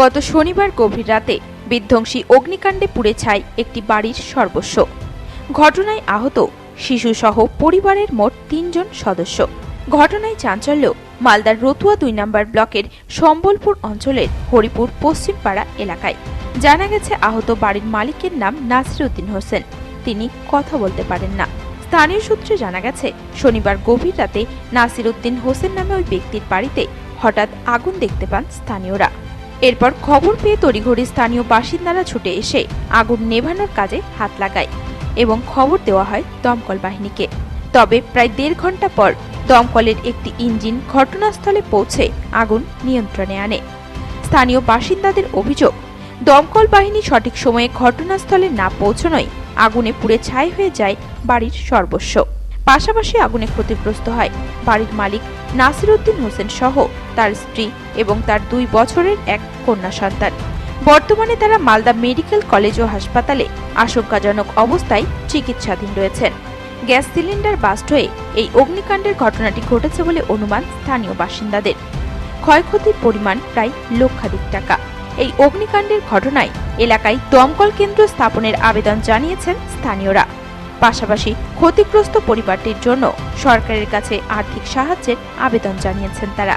গত শনিবার গভীর রাতে বিধ্বংসী অগ্নিকাণ্ডে পুড়ে ছাই একটি বাড়ির সর্বস্ব। ঘটনায় আহত শিশুসহ পরিবারের মোট তিনজন সদস্য। ঘটনায় চাঞ্চল্য, মালদার রতুয়া দুই নম্বর ব্লকের সম্বলপুর অঞ্চলের হরিপুর পশ্চিমপাড়া এলাকায়। জানা গেছে, আহত বাড়ির মালিকের নাম নাসিরউদ্দিন হোসেন। তিনি কথা বলতে পারেন না। স্থানীয় সূত্রে জানা গেছে, শনিবার গভীর রাতে নাসিরউদ্দিন হোসেন নামে ওই ব্যক্তির বাড়িতে হঠাৎ আগুন দেখতে পান স্থানীয়রা। এরপর খবর পেয়ে তড়িঘড়ি স্থানীয় বাসিন্দারা ছুটে এসে আগুন নেভানোর কাজে হাত লাগায় এবং খবর দেওয়া হয় দমকল বাহিনীকে। তবে প্রায় দেড় ঘণ্টা পর দমকলের একটি ইঞ্জিন ঘটনাস্থলে পৌঁছে আগুন নিয়ন্ত্রণে আনে। স্থানীয় বাসিন্দাদের অভিযোগ, দমকল বাহিনী সঠিক সময়ে ঘটনাস্থলে না পৌঁছানোয় আগুনে পুড়ে ছাই হয়ে যায় বাড়ির সর্বস্ব। পাশাপাশি আগুনে ক্ষতিগ্রস্ত হয় বাড়ির মালিক নাসিরউদ্দিন হোসেন সহ তার স্ত্রী এবং তার দুই বছরের এক কন্যা সন্তান। বর্তমানে তারা মালদা মেডিকেল কলেজ ও হাসপাতালে আশঙ্কাজনক অবস্থায় চিকিৎসাধীন রয়েছেন। গ্যাস সিলিন্ডার বাস্ট হয়ে এই অগ্নিকাণ্ডের ঘটনাটি ঘটেছে বলে অনুমান স্থানীয় বাসিন্দাদের। ক্ষয়ক্ষতির পরিমাণ প্রায় লক্ষাধিক টাকা। এই অগ্নিকাণ্ডের ঘটনায় এলাকায় দমকল কেন্দ্র স্থাপনের আবেদন জানিয়েছেন স্থানীয়রা। পাশাপাশি ক্ষতিগ্রস্ত পরিবারটির জন্য সরকারের কাছে আর্থিক সাহায্যের আবেদন জানিয়েছেন তারা।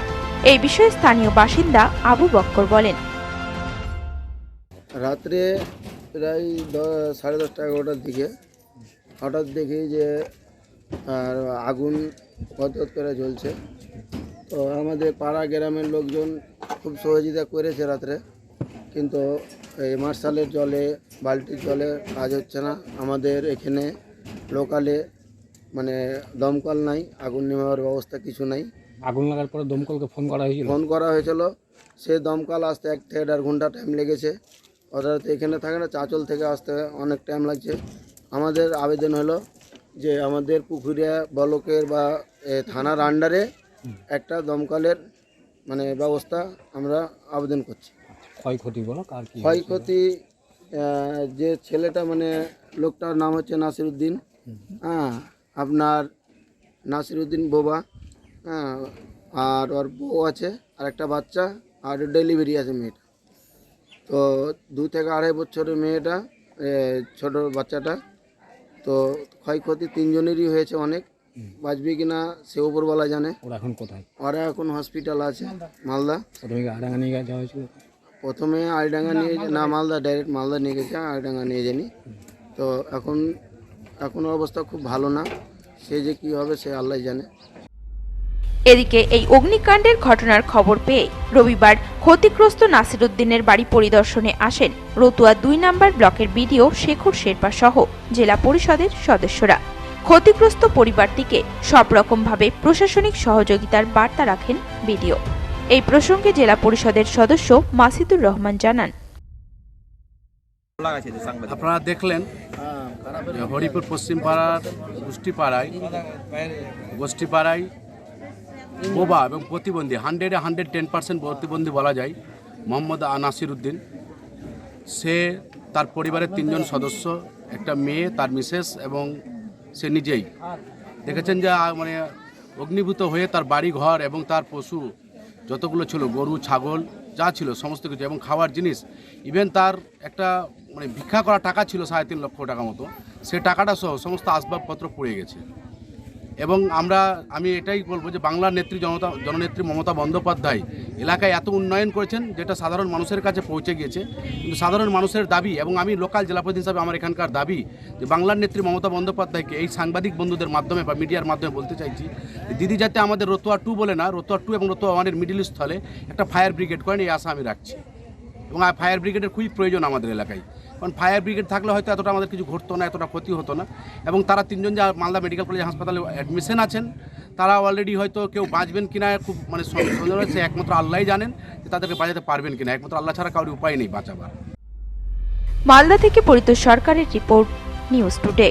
এই বিষয়ে স্থানীয় বাসিন্দা আবু বক্কর বলেন। রাত্রে প্রায় সাড়ে দশটা এগারোটার দিকে হঠাৎ দেখি যে, আর আগুন কত করে জ্বলছে। তো আমাদের পাড়া গ্রামের লোকজন খুব সহযোগিতা করেছে রাত্রে, কিন্তু এই মার্শালের জলে, বালতির জলে কাজ হচ্ছে না। আমাদের এখানে লোকালে মানে দমকল নাই, আগুন নেওয়ার ব্যবস্থা কিছু নাই। আগুন লাগার পরে দমকলকে ফোন করা হয়েছিল? ফোন করা হয়েছিল। সে দমকল আসতে এক থেকে দেড় ঘণ্টা টাইম লেগেছে। অর্থাৎ এখানে থাকে না চাঁচল থেকে আসতে অনেক টাইম লাগছে। আমাদের আবেদন হলো যে আমাদের পুকুরিয়া ব্লকের বা থানার আন্ডারে একটা দমকলের মানে ব্যবস্থা আমরা আবেদন করছি। ক্ষয়ক্ষতি বলো কার কি ক্ষয়ক্ষতি যে ছেলেটা মানে লোকটার নাম হচ্ছে নাসিরুদ্দিন। হ্যাঁ আপনার নাসিরুদ্দিন বোবা। হ্যাঁ আর ওর বউ আছে আর একটা বাচ্চা আর ডেলিভারি আছে মেয়েটা। তো দু থেকে আড়াই বছরের মেয়েটা ছোট বাচ্চাটা। তো ক্ষয়ক্ষতি তিনজনেরই হয়েছে অনেক। বাঁচবে কিনা সে উপরওয়ালা জানে। ওরা এখন কোথায়? ওরা এখন হসপিটাল আছে মালদা। প্রথমে কি আড়াঙ্গা নিয়ে যাওয়া হয়েছিল? প্রথমে আইডাঙ্গা নিয়ে না মালদা ডাইরেক্ট মালদা নিয়ে গেছে আইডাঙ্গা নিয়ে যায়নি। তো এখন এখন অবস্থা খুব ভালো না। সে যে কি হবে সে আল্লাহ জানে। এদিকে এই অগ্নিকাণ্ডের ঘটনার খবর পেয়ে রবিবার ক্ষতিগ্রস্ত নাসিরুদ্দিনের বাড়ি পরিদর্শনে আসেন রতুয়া দুই নম্বর ব্লকের বিডিও শেখর শেরপা সহ জেলা পরিষদের সদস্যরা। ক্ষতিগ্রস্ত পরিবারটিকে সব রকমভাবে প্রশাসনিক সহযোগিতার বার্তা রাখেন বিডিও। এই প্রসঙ্গে জেলা পরিষদের সদস্য মাসিদুর রহমান জানান। আপনারা দেখলেন হরিপুর পশ্চিম পাড়ার গোষ্ঠীপাড়ায় গোষ্ঠীপাড়ায় বোবা এবং প্রতিবন্ধী হান্ড্রেডে হান্ড্রেড টেন পার্সেন্ট প্রতিবন্ধী বলা যায়, মোহাম্মদ নাসির উদ্দিন সে তার পরিবারের তিনজন সদস্য, একটা মেয়ে, তার মিসেস এবং সে নিজেই। দেখেছেন যে মানে অগ্নিভূত হয়ে তার বাড়ি ঘর এবং তার পশু, যতগুলো ছিল, গরু, ছাগল, যা ছিল, সমস্ত কিছু এবং খাওয়ার জিনিস ইভেন তার একটা মানে ভিক্ষা করা টাকা ছিল সাড়ে তিন লক্ষ টাকা মতো, সে টাকাটা সহ সমস্ত আসবাবপত্র পড়ে গেছে। এবং আমরা, আমি এটাই বলব যে বাংলার নেত্রী জনতা, জননেত্রী মমতা বন্দ্যোপাধ্যায় এলাকায় এত উন্নয়ন করেছেন যেটা সাধারণ মানুষের কাছে পৌঁছে গিয়েছে। কিন্তু সাধারণ মানুষের দাবি এবং আমি লোকাল জেলাপতি হিসাবে আমার এখানকার দাবি যে বাংলার নেত্রী মমতা বন্দ্যোপাধ্যায়কে এই সাংবাদিক বন্ধুদের মাধ্যমে বা মিডিয়ার মাধ্যমে বলতে চাইছি দিদি যাতে আমাদের রতুয়া টু বলে না, রতুয়া টু এবং রতুয়া ওয়ানের মিডিল স্থলে একটা ফায়ার ব্রিগেড করেন, এই আশা আমি রাখছি। এবং ফায়ার ব্রিগেডের খুবই প্রয়োজন আমাদের এলাকায়। কারণ ফায়ার ব্রিগেড থাকলে হয়তো এতটা আমাদের কিছু ঘটতো না, এতটা ক্ষতি হতো না। এবং তারা তিনজন যা মালদা মেডিকেল কলেজ হাসপাতালে অ্যাডমিশন আছেন, তারা অলরেডি হয়তো কেউ বাঁচবেন কিনা খুব মানে সন্দেহ একমাত্র আল্লাহই জানেন যে তাদেরকে বাঁচাতে পারবেন কিনা। একমাত্র আল্লাহ ছাড়া কারোর উপায় নেই বাঁচাবার। মালদা থেকে পরিত সরকারের রিপোর্ট, নিউজ টুডে।